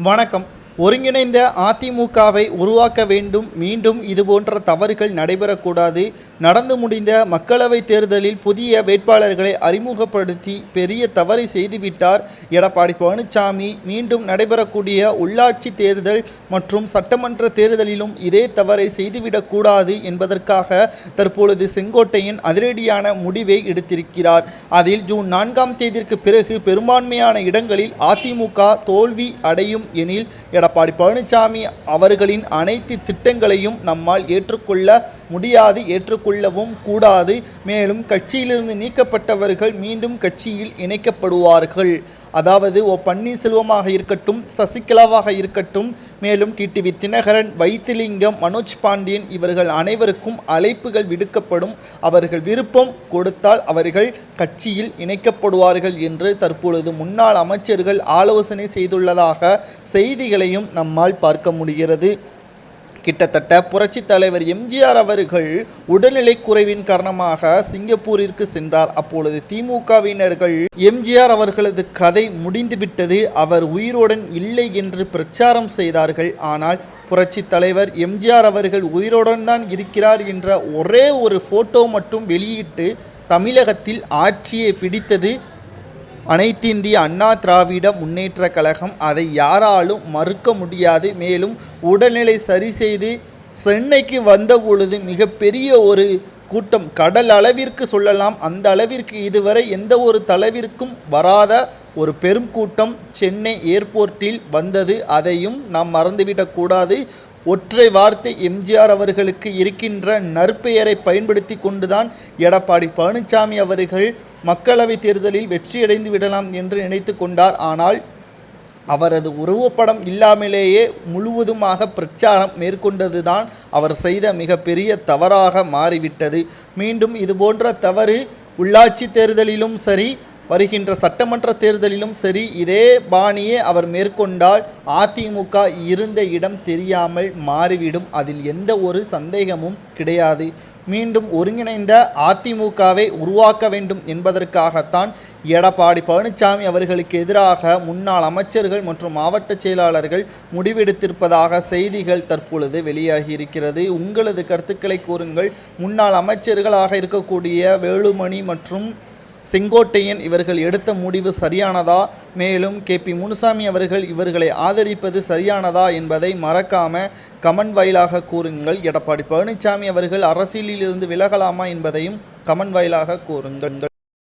வணக்கம். ஒருங்கிணைந்த அதிமுகவை உருவாக்க வேண்டும். மீண்டும் இதுபோன்ற தவறுகள் நடைபெறக்கூடாது. நடந்து முடிந்த மக்களவைத் தேர்தலில் புதிய வேட்பாளர்களை அறிமுகப்படுத்தி பெரிய தவறை செய்துவிட்டார் எடப்பாடி பழனிசாமி. மீண்டும் நடைபெறக்கூடிய உள்ளாட்சி தேர்தல் மற்றும் சட்டமன்ற தேர்தலிலும் இதே தவறை செய்துவிடக்கூடாது என்பதற்காக தற்பொழுது செங்கோட்டையன் அதிரடியான முடிவை எடுத்திருக்கிறார். அதில் ஜூன் நான்காம் தேதிக்கு பிறகு பெரும்பான்மையான இடங்களில் அதிமுக தோல்வி அடையும் எனில் எடப்பாடி பழனிசாமி அவர்களின் அனைத்து திட்டங்களையும் நம்மால் ஏற்றுக்கொள்ள முடியாது ஏற்றுக்கொள்ளவும் கூடாது. மேலும் கட்சியிலிருந்து நீக்கப்பட்டவர்கள் மீண்டும் கட்சியில் இணைக்கப்படுவார்கள். அதாவது ஓ பன்னீர்செல்வமாக இருக்கட்டும் சசிகலாவாக இருக்கட்டும் மேலும் டிடிவி தினகரன் வைத்திலிங்கம் மனோஜ் பாண்டியன் இவர்கள் அனைவருக்கும் அழைப்புகள் விடுக்கப்படும். அவர்கள் விருப்பம் கொடுத்தால் அவர்கள் கட்சியில் இணைக்கப்படுவார்கள் என்று தற்பொழுது முன்னாள் அமைச்சர்கள் ஆலோசனை செய்துள்ளதாக செய்திகளையும் நம்மால் பார்க்க முடிகிறது. கிட்டத்தட்ட புரட்சி தலைவர் எம்ஜிஆர் அவர்கள் உடல்நிலை குறைவின் காரணமாக சிங்கப்பூரிற்கு சென்றார். அப்பொழுது திமுகவினர்கள் எம்ஜிஆர் அவர்களது கதை முடிந்துவிட்டது. அவர் உயிருடன் இல்லை என்று பிரச்சாரம் செய்தார்கள். ஆனால் புரட்சி தலைவர் எம்ஜிஆர் அவர்கள் உயிருடன் தான் இருக்கிறார் என்ற ஒரே ஒரு ஃபோட்டோ மட்டும் வெளியிட்டு தமிழகத்தில் ஆட்சியை பிடித்தது. அனைத்திந்திய அண்ணா திராவிட முன்னேற்ற கழகம் அதை யாராலும் மறுக்க முடியாது. மேலும் உடல்நிலை சரி செய்து சென்னைக்கு வந்த பொழுது மிகப்பெரிய ஒரு கூட்டம். கடல் அளவிற்கு சொல்லலாம். அந்த அளவிற்கு இதுவரை எந்த ஒரு தலைவிற்கும் வராத ஒரு பெரும் கூட்டம் சென்னை ஏர்போர்ட்டில் வந்தது. அதையும் நாம் மறந்துவிடக்கூடாது ஒற்றை வார்த்தை எம்ஜிஆர் அவர்களுக்கு இருக்கின்ற நற்பெயரை பயன்படுத்தி கொண்டுதான் எடப்பாடி பழனிசாமி அவர்கள் மக்களவைத் தேர்தலில் வெற்றியடைந்து விடலாம் என்று நினைத்து கொண்டார். ஆனால் அவரது உருவப்படம் இல்லாமலேயே முழுவதுமாக பிரச்சாரம் மேற்கொண்டதுதான் அவர் செய்த மிகப்பெரிய தவறாக மாறிவிட்டது. மீண்டும் இதுபோன்ற தவறு உள்ளாட்சி தேர்தலிலும் சரி வருகின்ற சட்டமன்ற தேர்தலிலும் சரி இதே பாணியே அவர் மேற்கொண்டால் அதிமுக இருந்த இடம் தெரியாமல் மாறிவிடும். அதில் எந்த ஒரு சந்தேகமும் கிடையாது. மீண்டும் ஒருங்கிணைந்த அதிமுகவை உருவாக்க வேண்டும் என்பதற்காகத்தான் எடப்பாடி பழனிசாமி அவர்களுக்கு எதிராக முன்னாள் அமைச்சர்கள் மற்றும் மாவட்ட செயலாளர்கள் முடிவெடுத்திருப்பதாக செய்திகள் தற்பொழுது வெளியாகி இருக்கிறது உங்களது கருத்துக்களை கூறுங்கள். முன்னாள் அமைச்சர்களாக இருக்கக்கூடிய வேலுமணி மற்றும் செங்கோட்டையன் இவர்கள் எடுத்த முடிவு சரியானதா? மேலும் கே. பி. முனுசாமி அவர்கள் இவர்களை ஆதரிப்பது சரியானதா என்பதை மறக்காம கமெண்ட் வாயிலாக கூறுங்கள். எடப்பாடி பழனிசாமி அவர்கள் அரசியலில் இருந்து விலகலாமா என்பதையும் கமெண்ட் வாயிலாக கூறுங்கள்.